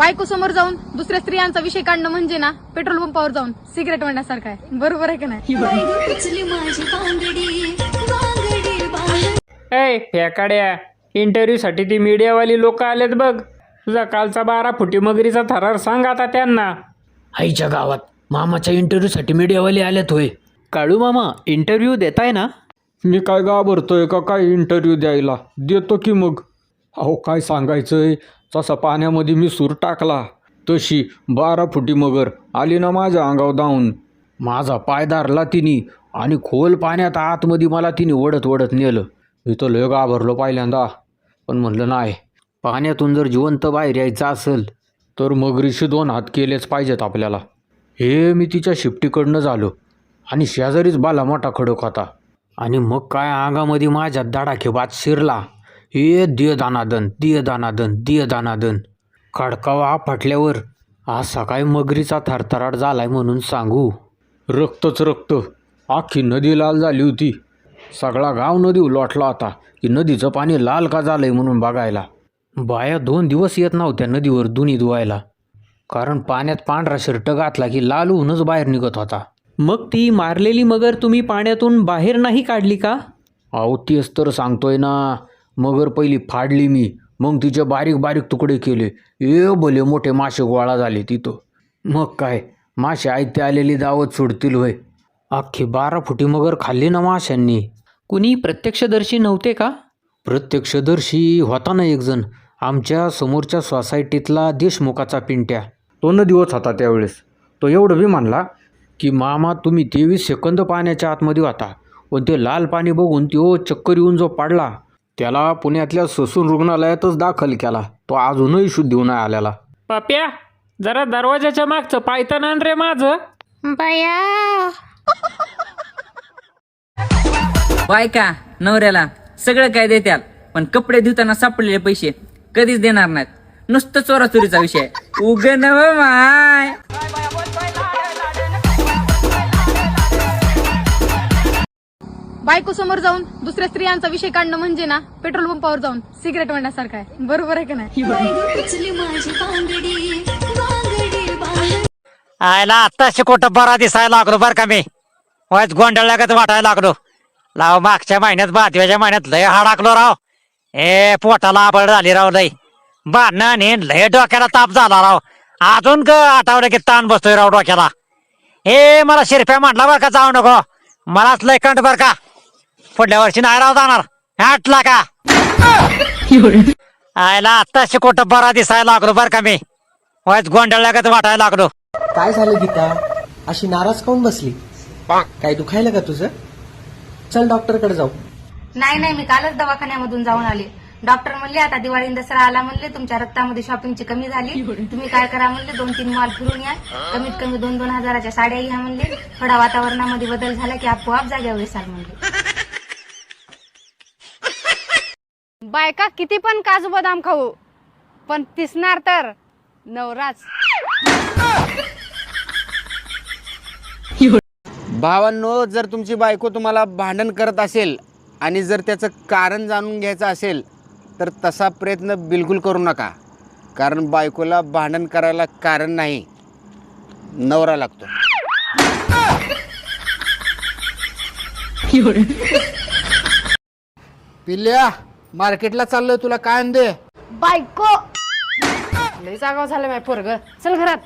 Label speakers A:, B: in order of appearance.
A: बायको समोर जाऊन दुसऱ्या स्त्रियांचा विषय काढणं म्हणजे ना पेट्रोल पंपावर जाऊन सिगरेट म्हणण्यासारखं आहे. बरोबर आहे का नाही?
B: उचली माझी बांगडी बांगडी बांगडी
C: ऐ फेकाड्या इंटरव्ह्यूसाठी ती मीडियावाली लोक आलेत बघ. तुझा कालचा बारा फुटी मगरीचा थरार सांग आता त्यांना.
D: आईच्या गावात मामाच्या इंटरव्ह्यूसाठी मीडियावाले आलेत होय. काळू मामा इंटरव्ह्यू देताय ना?
E: मी काय घाबरतोय का? काय इंटरव्ह्यू द्यायला? देतो की मग? अहो काय सांगायचंय? तसा पाण्यामध्ये मी सूर टाकला. तशी बारा फुटी मगर आली ना माझ्या अंगावर धावून. माझा पाय धरला तिने आणि खोल पाण्यात आतमध्ये मला तिने ओढत ओढत नेलं. मी तर लय घाबरलो पहिल्यांदा. पण म्हणलं नाही पाण्यातून जर जिवंत बाहेर यायचं असेल तर मगरीशी दोन हात केलेच पाहिजेत आपल्याला. हे मी तिच्या शिफ्टीकडनं झालो. आणि शेजारीच बाला मोठा खडक होता. आणि मग काय अंगामध्ये माझ्या दाडाखे शिरला. हे दिय दानादन दिय दानादन दिय दानादन खडकावा फाटल्यावर आज सकाळी मगरीचा थरथराट झालाय म्हणून सांगू. रक्तच रक्त. अख्खी नदी लाल झाली होती. सगळा गाव नदी लोटला होता की नदीचं पाणी लाल का झालंय म्हणून बघायला. बाया दोन दिवस येत नव्हत्या नदीवर दुनी धुवायला. कारण पाण्यात पांढरा शर्ट घातला की लाल होऊनच बाहेर निघत होता.
D: मग ती मारलेली मगर तुम्ही पाण्यातून बाहेर नाही काढली का?
E: अहो तेच तर सांगतोय ना. मगर पहिली फाडली मी. मग तिचे बारीक बारीक तुकडे केले. ए भले मोठे मासे गोळा झाले तिथं. मग काय? मासे आयते आलेली दावत सोडतील होय. अख्खी बारा फुटी मगर खाल्ली ना माशांनी.
D: कुणी प्रत्यक्षदर्शी नव्हते का?
E: प्रत्यक्षदर्शी होता ना एक जण आमच्या समोरच्या सोसायटीतला देशमुखाचा पिंट्या. तो न दिवस होता त्यावेळेस. तो एवढं बी म्हणला की मामा तुम्ही तेवीस सेकंद पाण्याच्या आतमध्ये होता. पण ते लाल पाणी बघून तो चक्कर येऊन जो पडला त्याला पुण्यातल्या ससून रुग्णालयातच दाखल केला. तो अजूनही शुद्धी होऊन नाही आलेला.
C: पप्या जरा दरवाजाच्या मागचं पायतान आण रे माझं.
F: बायका नवऱ्याला? सगळं काय देत्याल पण कपडे धुताना सापडलेले पैसे कधीच देणार नाहीत. नुसतं चोराचोरीचा विषय. उग नव माय.
A: बायको समोर जाऊन दुसऱ्या स्त्रियांचा विषय काढणं म्हणजे ना पेट्रोल पंपावर जाऊन सिगरेट म्हणण्यासारखं आहे. बरोबर आहे का नाही?
B: उचली
G: आयला आत्ताशी कुठं बरा दिसायला लागलो बरं का मी. वाईच गोंधळल्यागत वाटायला लागलो. लाव मागच्या महिन्यात बातव्याच्या महिन्यात लय हाडाकलो राव. ए पोटाला आबळ झाली राव लय. बांधणं लय डोक्याला ताप झाला राव. अजून ग आठवलं की ताण बसतोय राव डोक्याला. हे मला शिरप्या म्हटला बरं का जाऊ नको. मलाच लय कंट बर का. पुढल्या वर्षी नाही राव जाणार हटला का? आयला आत्ताशी कुठं बरा दिसायला लागलो बरं का मी. वाईच गोंधळल्यागत वाटायला लागलो.
H: काय झालं गीता? अशी नाराज काऊन बसली? काय दुखायला का तुझं? चल डॉक्टरकडे जाऊ.
I: नाही नाही मी कालच दवाखान्यामधून जाऊन आले. डॉक्टर म्हणले आता दिवाळी दसरा आला म्हणले तुमच्या रक्तामध्ये शॉपिंगची कमी झाली. तुम्ही काय करा म्हणले दोन तीन मॉल फिरून या. कमीत कमी दोन दोन हजाराच्या साड्या घ्या म्हणले. थोडा वातावरणामध्ये बदल झाला की आपोआप जाग्यावर येसाल म्हणले.
A: बायका किती पण काजू बदाम खाऊ पण पिसणार तर नवराच.
J: भावांनो जर तुमची बायको तुम्हाला भांडण करत असेल आणि जर त्याचं कारण जाणून घ्यायचं असेल तर तसा प्रयत्न बिलकुल करू नका. कारण बायकोला भांडण करायला कारण नाही नवरा लागतो. पिल्ल्या मार्केटला चाललोय तुला काय आणते
A: बायको. लय जागाव झालं माय पोरग. चल घरात.